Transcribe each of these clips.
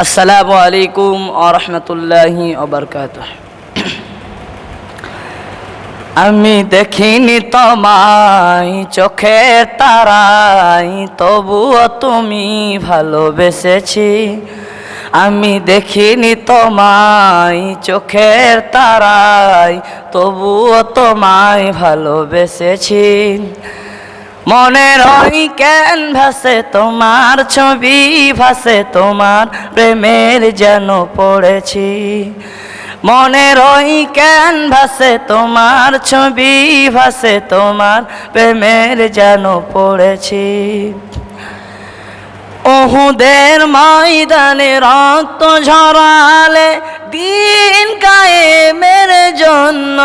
আসসালামু আলাইকুম আরহামতুল্লাহি অবরকাত আমি দেখিনি তোমায় চোখের তারাই তবুও তুমি ভালোবেসেছি। আমি দেখিনি তোমায় চোখের তারাই তবুও তোমায় ভালোবেসেছি। মনের ওই ক্যানভাসে, তোমার ছবি ভাসে, তোমার প্রেমের যেন পড়েছি। মনের ওই ক্যানভাসে, তোমার ছবি ভাসে, তোমার প্রেমের যেন পড়েছি। ওহুদের ময়দানে রক্ত ঝরালে দিন কায়েমের জন্য।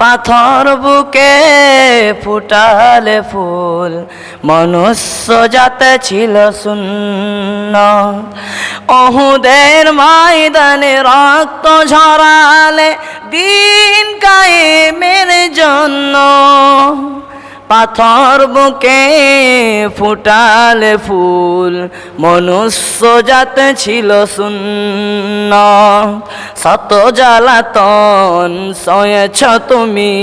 পাথর বুকে ফুটালে ফুল, মনুষ্য যাতে ছিল শূন্য অহুদের ময়দানে রক্ত ঝরালে দিন কায়েমের জন্য। পাথর বুকে ফুটালে ফুল, মনুষ্য যাতে ছিল শূন্য শত জ্বালাতন সয়েছ তুমি,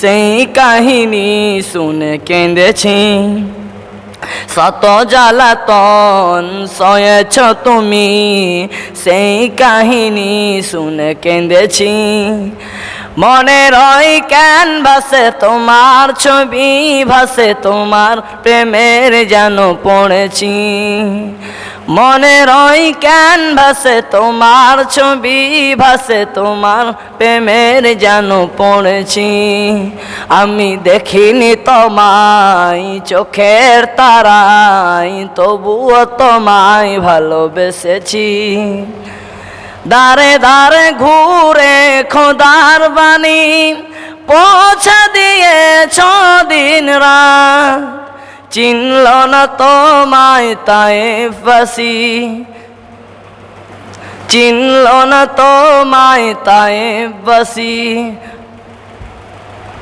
সেই কাহিনী শুনে কেঁদেছি। শত জ্বালাতন সয়েছ তুমি, সেই কাহিনী শুনে কেঁদেছি। মনে মনের ওই ক্যানভাসে তোমার ছবি, ভাসে তোমার প্রেমের যেন পড়েছি। মনের ওই ক্যানভাসে, তোমার ছবি ভাসে, তোমার প্রেমের যেন পড়েছি। আমি দেখিনি তোমায়, চোখের তারাই তবুও তোমায় ভালোবেসেছি। দারে দারে ঘুরে খোদার বাণী পৌঁছা দিয়ে দিন রাত চিনল না তোমায় তাই ফাঁসি। চিনল না তোমায় তাই বাসি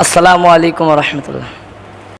আসসালামু আলাইকুম রহমতুল্লাহ।